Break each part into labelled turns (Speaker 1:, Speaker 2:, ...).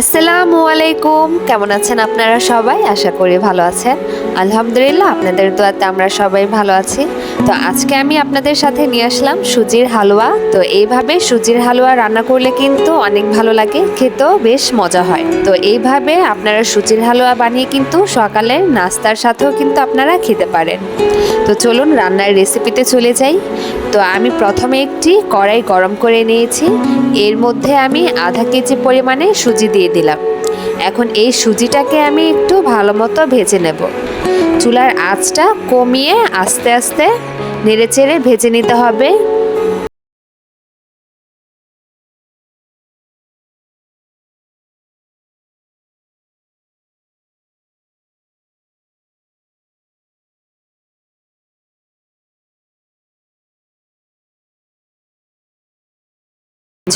Speaker 1: আসসালামু আলাইকুম। কেমন আছেন আপনারা সবাই? আশা করি ভালো আছেন। আলহামদুলিল্লাহ, আপনাদের দোয়াতে আমরা সবাই ভালো আছি। তো আজকে আমি আপনাদের সাথে নিয়ে আসলাম সুজির হালুয়া। তো এইভাবে সুজির হালুয়া রান্না করলে কিন্তু অনেক ভালো লাগে, খেতেও বেশ মজা হয়। তো এইভাবে আপনারা সুজির হালুয়া বানিয়ে কিন্তু সকালের নাস্তার সাথেও কিন্তু আপনারা খেতে পারেন। তো চলুন রান্নার রেসিপিতে চলে যাই। তো আমি প্রথমে একটি কড়াই গরম করে নিয়েছি। এর মধ্যে আমি আধা কেজি পরিমাণে সুজি দিয়ে দিলাম। এখন এই সুজিটাকে আমি একটু ভালো মতো ভেজে নেব। চুলার আঁচটা কমিয়ে আস্তে আস্তে নেড়ে চেড়ে ভেজে নিতে হবে।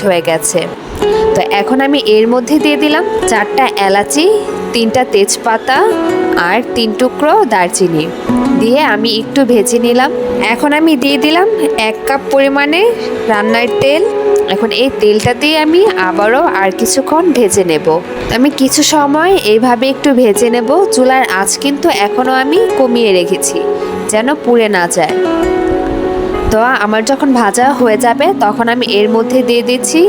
Speaker 1: হয়ে গেছে। তো এখন আমি এর মধ্যে দিয়ে দিলাম চারটা এলাচি, তিনটা তেজপাতা আর তিন টুকরো দারচিনি। দিয়ে আমি একটু ভেজে নিলাম। এখন আমি দিয়ে দিলাম এক কাপ পরিমাণে রান্নার তেল। এখন এই তেলটা দিয়ে আমি আবারও আর কিছুক্ষণ ভেজে নেব। আমি কিছু সময় এইভাবে একটু ভেজে নেব। চুলার আঁচ কিন্তু এখনও আমি কমিয়ে রেখেছি, যেন পুড়ে না যায়। তো আমার যখন ভাজা হয়ে যাবে, তখন আমি এর মধ্যে দিয়ে দিচ্ছি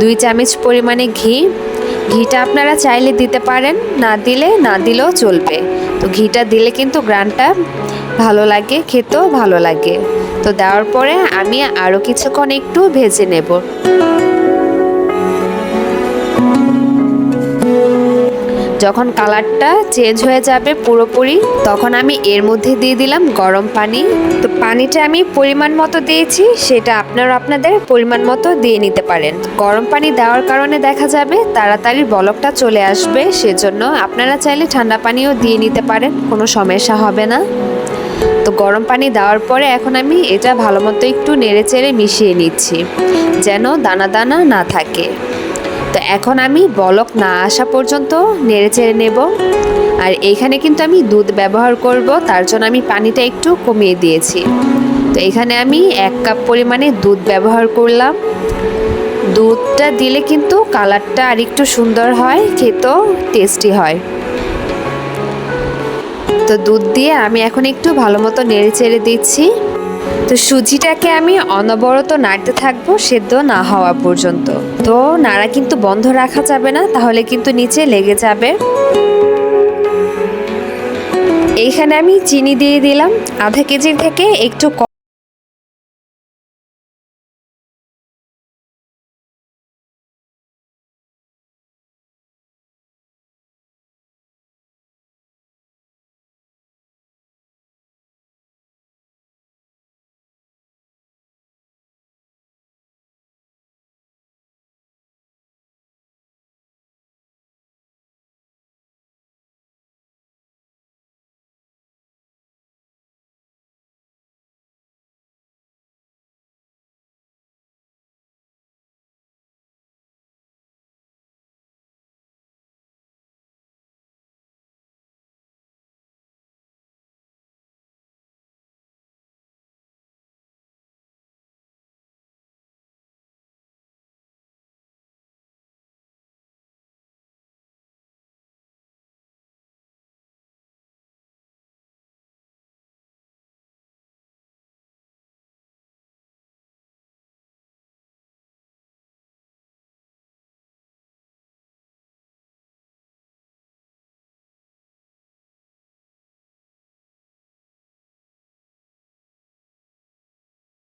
Speaker 1: দুই চামচ পরিমাণে ঘি। ঘিটা আপনারা চাইলে দিতে পারেন, না দিলে, না দিলেও চলবে। তো ঘিটা দিলে কিন্তু গ্রানটা ভালো লাগে, খেতেও ভালো লাগে। তো দেওয়ার পরে আমি আরও কিছুক্ষণ একটু ভেজে নেব। যখন কালারটা চেঞ্জ হয়ে যাবে পুরোপুরি, তখন আমি এর মধ্যে দিয়ে দিলাম গরম পানি। তো পানিটা আমি পরিমাণ মতো দিয়েছি, সেটা আপনারা আপনাদের পরিমাণ মতো দিয়ে নিতে পারেন। গরম পানি দেওয়ার কারণে দেখা যাবে তাড়াতাড়ি বলকটা চলে আসবে, সেজন্য আপনারা চাইলে ঠান্ডা পানিও দিয়ে নিতে পারেন, কোনো সমস্যা হবে না। তো গরম পানি দেওয়ার পরে এখন আমি এটা ভালো মতো একটু নেড়ে চেড়ে মিশিয়ে নিচ্ছি, যেন দানা দানা না থাকে। তো এখন আমি বলক না আসা পর্যন্ত নেড়ে চেড়ে নেব। আর এইখানে কিন্তু আমি দুধ ব্যবহার করব, তার জন্য আমি পানিটা একটু কমিয়ে দিয়েছি। তো এখানে আমি এক কাপ পরিমাণে দুধ ব্যবহার করলাম। দুধটা দিলে কিন্তু কালারটা আর একটু সুন্দর হয়, খেতেও টেস্টি হয়। তো দুধ দিয়ে আমি এখন একটু ভালো মতো নেড়ে চেড়ে দিচ্ছি। তো সুজিটাকে আমি অনবরত নাড়তে থাকব, সেদ্ধ না হওয়া পর্যন্ত। তো নাড়া কিন্তু বন্ধ রাখা যাবে না, তাহলে কিন্তু নিচে লেগে যাবে। এইখানে আমি চিনি দিয়ে দিলাম। আধা কেজির থেকে একটু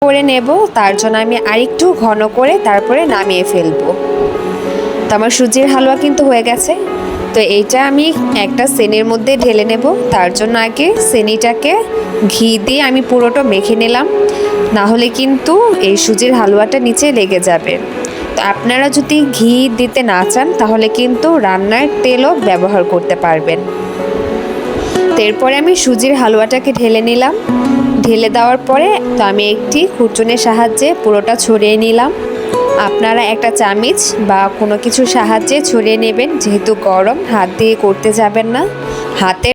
Speaker 1: করে নেব, তার জন্য আমি আরেকটু ঘন করে তারপরে নামিয়ে ফেলব। তো আমার সুজির হালুয়া কিন্তু হয়ে গেছে। তো এইটা আমি একটা সেনের মধ্যে ঢেলে নেব। তার জন্য আগে সেনিটাকে ঘি দিয়ে আমি পুরোটা মেখে নিলাম। না হলে কিন্তু এই সুজির হালুয়াটা নিচে লেগে যাবে। তো আপনারা যদি ঘি দিতে না চান, তাহলে কিন্তু রান্নার তেলও ব্যবহার করতে পারবেন। তো এরপরে আমি সুজির হালুয়াটাকে ঢেলে নিলাম। ঢেলে দেওয়ার পরে তো আমি একটি কুচুনের সাহায্যে পুরোটা ছড়িয়ে নিলাম। আপনারা একটা চামিচ বা কোনো কিছু সাহায্যে ছড়িয়ে নেবেন, যেহেতু গরম, হাত দিয়ে করতে যাবেন না। হাতে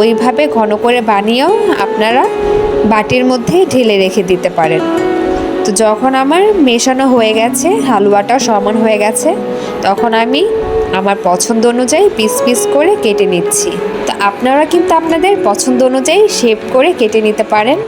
Speaker 1: ওইভাবে ঘন করে বানিয়েও আপনারা বাটির মধ্যে ঢেলে রেখে দিতে পারেন। তো যখন আমার মেশানো হয়ে গেছে, হালুয়াটাও সমান হয়ে গেছে, তখন আমি আমার পছন্দ অনুযায়ী পিস পিস করে কেটে নিচ্ছি। তো আপনারা কিন্তু আপনাদের পছন্দ অনুযায়ী শেপ করে কেটে নিতে পারেন।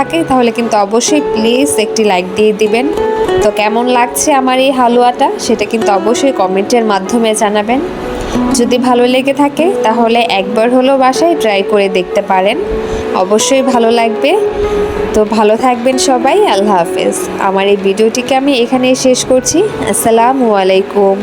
Speaker 1: থাকে, তাহলে কিন্তু অবশ্যই প্লিজ একটি লাইক দিয়ে দিবেন। তো কেমন লাগছে আমার এই হালুয়াটা? সেটা কিন্তু অবশ্যই কমেন্টের মাধ্যমে জানাবেন। যদি ভালো লেগে থাকে, তাহলে একবার হলেও বাসায় ট্রাই করে দেখতে পারেন। অবশ্যই ভালো লাগবে। তো ভালো থাকবেন সবাই, আল্লাহ হাফেজ। আমার এই ভিডিওটিকে আমি এখানেই শেষ করছি। আসসালামু আলাইকুম।